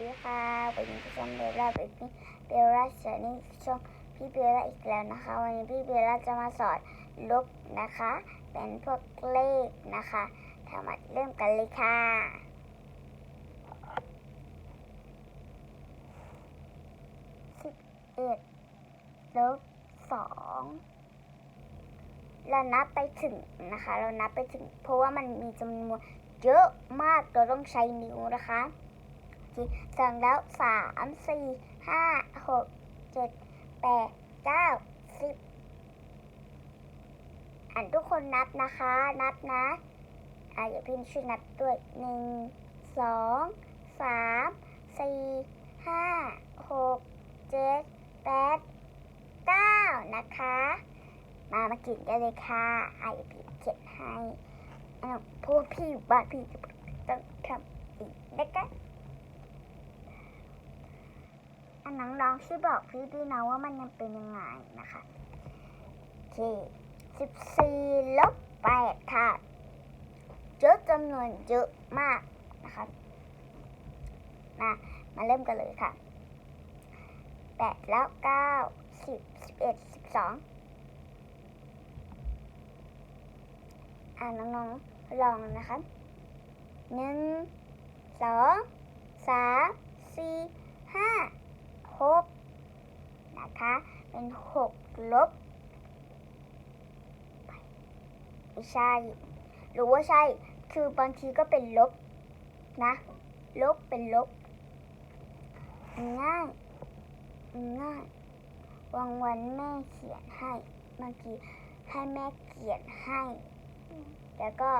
ดีค่ะวันนี้พี่ชมเบลล่าเป็นพี่เบลล่าสอนนี่ชมพี่เบลล่าอีกแล้วนะคะ วันนี้พี่เบลล่าจะมาสอนลบนะคะ เป็นพวกเลขนะคะทำมาเริ่มกันเลยค่ะสิบเอ็ดลบสองเรานับไปถึงนะคะ เรานับไปถึง เพราะว่ามันมีจำนวนเยอะมากเราต้องใช้นิ้วนะคะ สองแล้วสามสี่ห้าหกเจ็ดแปดเก้าสิบอ่านทุกคนนับนะคะ นับนะอะอย่าพี่ช่วยนับด้วยหนึ่งสองสามสี่ห้าหกเจ็ดแปดเก้านะคะ มามากินกันเลยค่ะอะอย่าพี่เขียนให้อะพวกพี่อยู่บ้านพี่จะต้องทำอีกนะคะ อันน้องๆช่วยบอกพี่ด้วยนะว่ามันยังเป็นยังไงนะคะโอเคสิบสี่ลบแปดค่ะเยอะจำนวนเยอะมากนะคะมามาเริ่มกันเลยค่ะแปดแล้วเก้าสิบสิบเอ็ดสิบสองอ่าน้องๆลองนะคะหนึ่งสองสามสี่ห้า หกนะคะ เป็นหกลบไม่ใช่ หรือว่าใช่ คือบางทีก็เป็นลบนะ ลบเป็นลบ ง่าย ง่ายบางวันแม่เขียนให้บางทีให้แม่เขียนให้ แล้วก็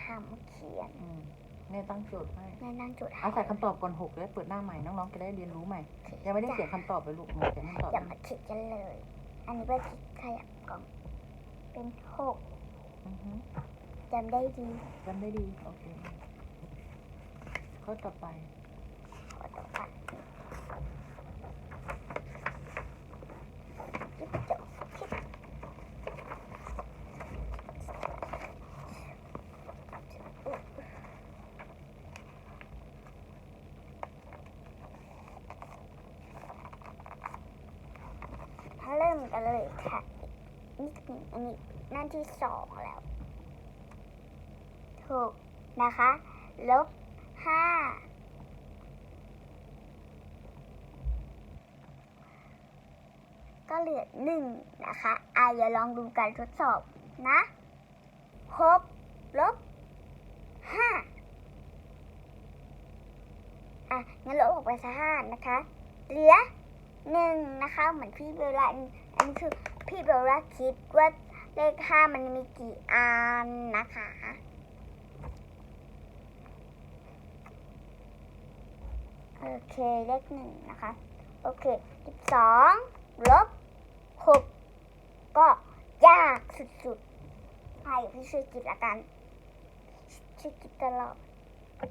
ทำเขียน อืมแม่ตั้งโจทย์ให้แม่นั่งจดให้ เอาใส่คำตอบก่อนหกแล้วเปิดหน้าใหม่น้องๆจะได้เรียนรู้ใหม่ ยังไม่ได้เขียนคำตอบเลยลูกหนูเขียนคำตอบอย่ามาคิดกันเลย อันนี้เป็นคิดขยับกล่อง เป็นหกอือฮึจำได้ดีจำได้ดี โอเค ข้อต่อไป ขอตัวค่ะจิ๊บจบจิ๊บ ถ้าเริ่มกันเลยค่ะนี่คืออันนี้หน้าที่สองแล้ว ถูกนะคะ ลบห้าก็เหลือหนึ่งนะคะอะอย่าลองดูการทดสอบนะหกลบห้าอะงั้นลบออกไปซะห้านะคะ เหลือหนึ่งนะคะ เหมือนพี่เบลล่า อันนี้คือพี่เบลล่าคิดว่าเลขห้ามันมีกี่อันนะคะ โอเคเลขหนึ่งนะคะ โอเคสิบสองลบหกก็ยากสุดๆให้พี่ช่วยคิดละกันช่วยคิดตลอดโอ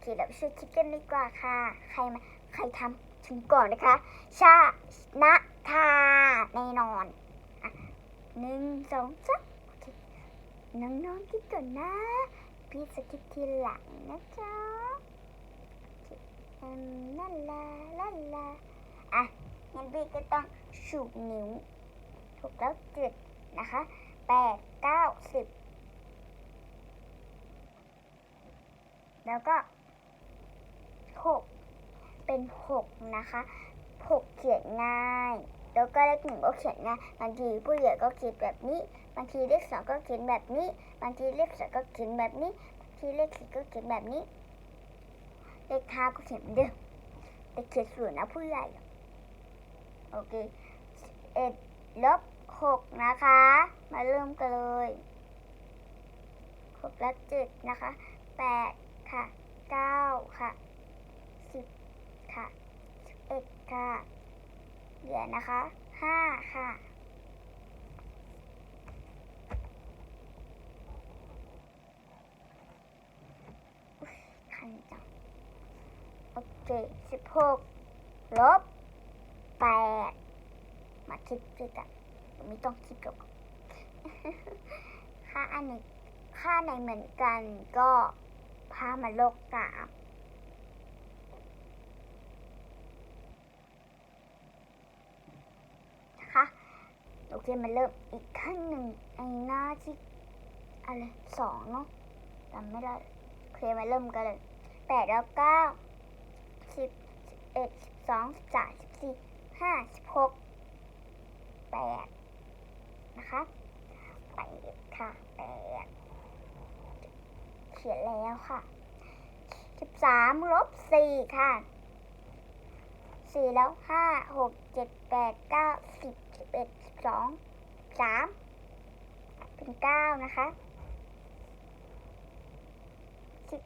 เคเดี๋ยวช่วยคิดกันดีกว่าค่ะ ใครมาใครทำถึงก่อนนะคะ ชานะทาแน่นอนอะหนึ่งสองสามโอเค น้องๆคิดก่อนนะ พี่จะคิดทีหลังนะจ๊ะโอเคอืมลาลาลาลาอะงั้นพี่ก็ต้องชูนิ้ว ถูกแล้วเจ็ดนะคะแปดเก้าสิบแล้วก็หกเป็นหกนะคะหกเขียนง่าย แล้วก็เลขหนึ่งก็เขียนง่ายบางทีผู้ใหญ่ก็เขียนแบบนี้ บางทีเลขสองก็เขียนแบบนี้ บางทีเลขสามก็เขียนแบบนี้ บางทีเลขสี่ก็เขียนแบบนี้ เลขห้าก็เขียนเดิมแต่เขียนสวยนะผู้ใหญ่ โอเคเอ็ดลบหกนะคะ มาเริ่มกันเลยหกลบเจ็ดนะคะแปดค่ะเก้าค่ะสิบค่ะสิบเอ็ดค่ะเหลือนะคะห้าค่ะ เจ็ดสิบหกลบแปดมาคิดด้วยกันไม่ต้องคิดกับค่าอันนึ่ค่าในเหมือนกันก็พามาโลกสามนะคะโอเคมาเริ่มอีกขั้นหนึ่งไอ้หน้าที่อะไรสองเนาะจำไม่ได้โอเคมาเริ่มกันเลยแปดแล้วเก้า เอ็ดสิบสองสิบสามสิบสี่ห้าสิบหกแปดนะคะแปดค่ะแปดเขียนแล้วค่ะสิบสามลบสี่ค่ะสี่แล้วห้าหกเจ็ดแปดเก้าสิบสิบเอ็ดสิบสองสามเป็นเก้านะคะสิบ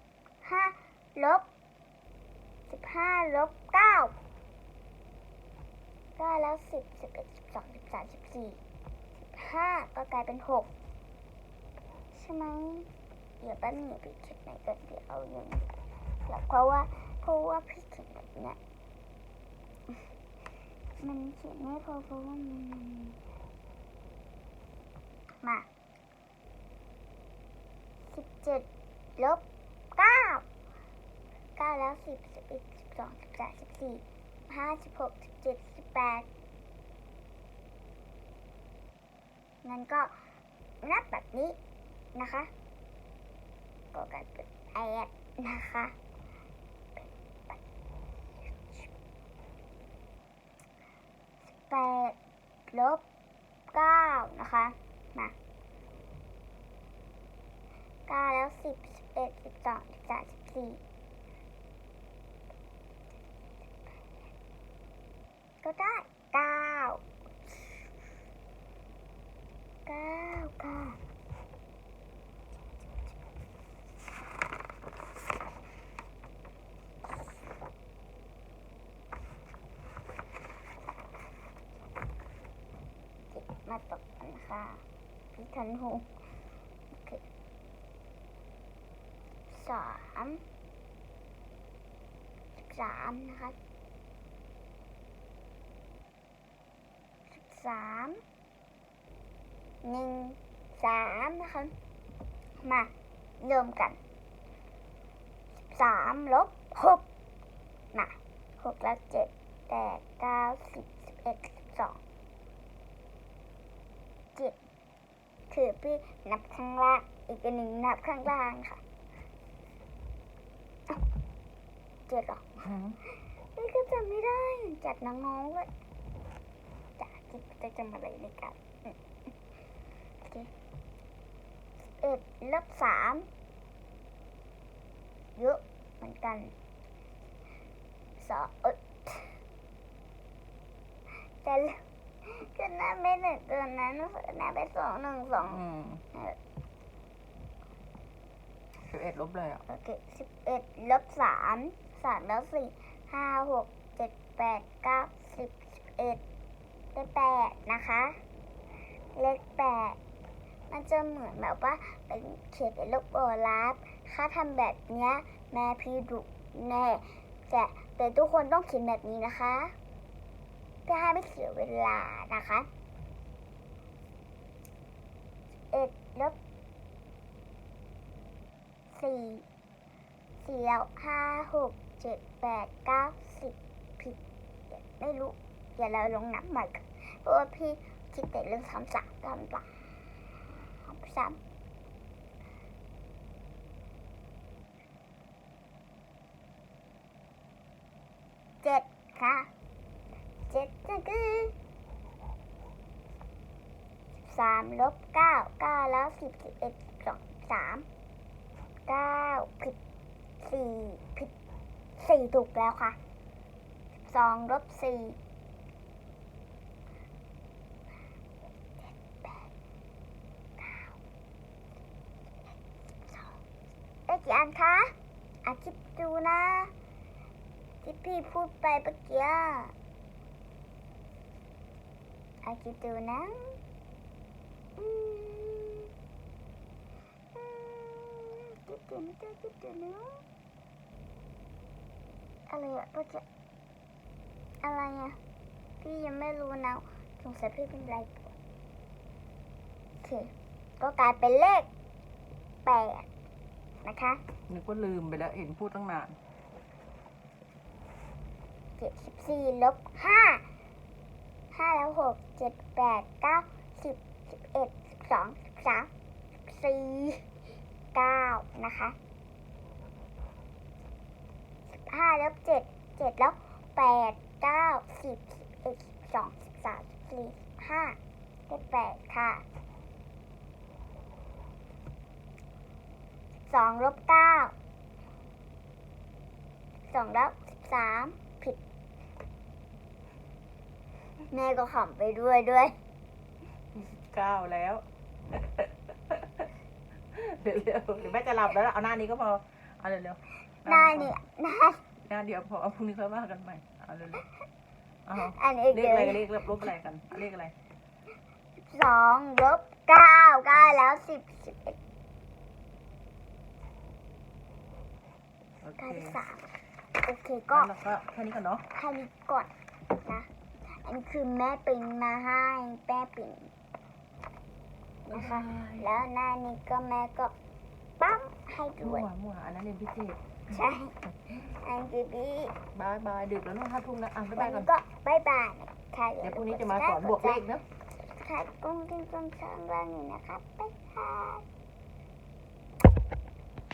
ห้าลบสิบ ห้าลบเก้าเก้าแล้วสิบสิบเอ็ดสิบสองสิบสามสิบสี่สิบห้าก็กลายเป็นหกใช่ไหมเดี๋ยวแป๊บนึงพี่เขียนไหนก็เดี๋ยวเอาอย่างนี้แล้วเพราะว่าเพราะว่าพี่เขียนแบบเนี้ยมันเขียนไม่พอเพราะว่ามันมาสิบเจ็ดลบเก้าเก้าแล้วสิบสิบเอ็ด สองสิบสามสิบสี่ห้าสิบหกสิบเจ็ดสิบแปดงั้นก็นับแบบนี้นะคะก็กายเป็นแอดนะคะ แปดลบเก้านะคะ มาเก้าแล้วสิบสิบเอ็ดสิบสองสิบสามสิบสี่ ก็ได้เก้าเก้าเก้าเก็บมาตกกันค่ะพี่ทันหูโอเคสามสามนะคะ สิบสามหนึ่งสามนะคะมาเริ่มกันสิบสามลบหกมาหกแล้วเจ็ดแปดเก้าสิบสิบเอ็ดสิบสองเจ็ดคือพี่นับข้างล่างอีกอันหนึ่งนับข้างล่างค่ะอ้าวเจ็ดเหรออืมนี่ก็จำไม่ได้จัดน้องๆเลย จ้าคิดจะจำอะไรในกันอืมโอเคเอ็ดลบสามเยอะเหมือนกันสองเอยแต่ละก็น่าไม่หนึ่งตัวนั้นน่าไปสองหนึ่งสองอืมสิบเอ็ดลบเลยอะ โอเคสิบเอ็ดลบสามสามแล้วสี่ห้าหกเจ็ดแปดเก้าสิบสิบเอ็ด ได้แปดนะคะ เลขแปดมันจะเหมือนแบบว่าเป็นเขียนเป็นลูกโอลาฟถ้าทำแบบเนี้ยแม่พี่ดุแน่แต่แต่ทุกคนต้องเขียนแบบนี้นะคะเพื่อให้ไม่เสียเวลานะคะเอ็ดลบสี่สี่แล้วห้าหกเจ็ดแปดเก้าสิบผิดไม่รู้ ดี๋ยวเราลงนับใหม่เพราะว่าพี่คิดแต่เรื่องสามสามสามสามสามเจ็ดค่ะเจ็ดก็คือสามลบเก้าเก้าแล้วสิบสิบเอ็ดสองสิบสามเก้าผิดสี่ผิดสี่ถูกแล้วค่ะสองลบสี่ ได้กี่อันคะอาคิดดูนะ ที่พี่พูดไปเมื่อกี้อาคิดดูนะอืมอืมคิดดูนะคิดดูนะอะไรอะเมื่อกี้อะไรอะพี่ยังไม่รู้นะสงสัยพี่เป็นไรปวดโอเคก็กลายเป็นเลขแปด นะคะ นึกว่าลืมไปแล้วเห็นพูดตั้งนานเจ็ดสิบสี่ลบห้าห้าแล้วหกเจ็ดแปดเก้าสิบสิบเอ็ดสิบสองสิบสามสิบสี่เก้านะคะสิบห้าแล้วเจ็ดเจ็ดแล้วแปดเก้าสิบสิบเอ็ดสิบสองสิบสามสิบสี่สิบห้าได้แปดค่ะ สองลบเก้าสองลบสิบสามผิด แม่ก็ขำไปด้วยด้วยเก้าแล้ว เร็วๆเดี๋ยวแม่จะหลับแล้วล่ะเอาหน้านี้ก็พอ เอาเร็วๆหน้าเนี่ยหน้าหน้าเดียวพอเอาพรุ่งนี้ค่อยว่ากันใหม่เอาเร็วๆเอาอันนี้เลขเดี๋ยวอะไรกันเลขลบอะไรกันเอาเลขอะไรสองลบเก้าเก้าแล้วสิบสิบเอ็ด โอเคเก้าสิบสามโอเคก็งั้นเราก็แค่นี้ก่อนเนาะ แค่นี้ก่อนนะ อันนี้คือแม่ปริ้นมาให้แม่ปริ้นนะคะ แล้วหน้านี้ก็แม่ก็ปั๊มให้ด้มั่ววย มั่วอันนั้นเรียนพิเศษใช่ อันนี้บีบายบายดึกแล้วเนอะห้าทุ่มแล้วอะบ๊ายวับานยก่อนี้น ก็บายบายนะคะเดี๋ยวพรุ่งนี้จะมาสอนบวกเลขเนอะค่ะกุ้งกิ้งกุ้งช้างว่างอยู่นะครับบ๊ายบาย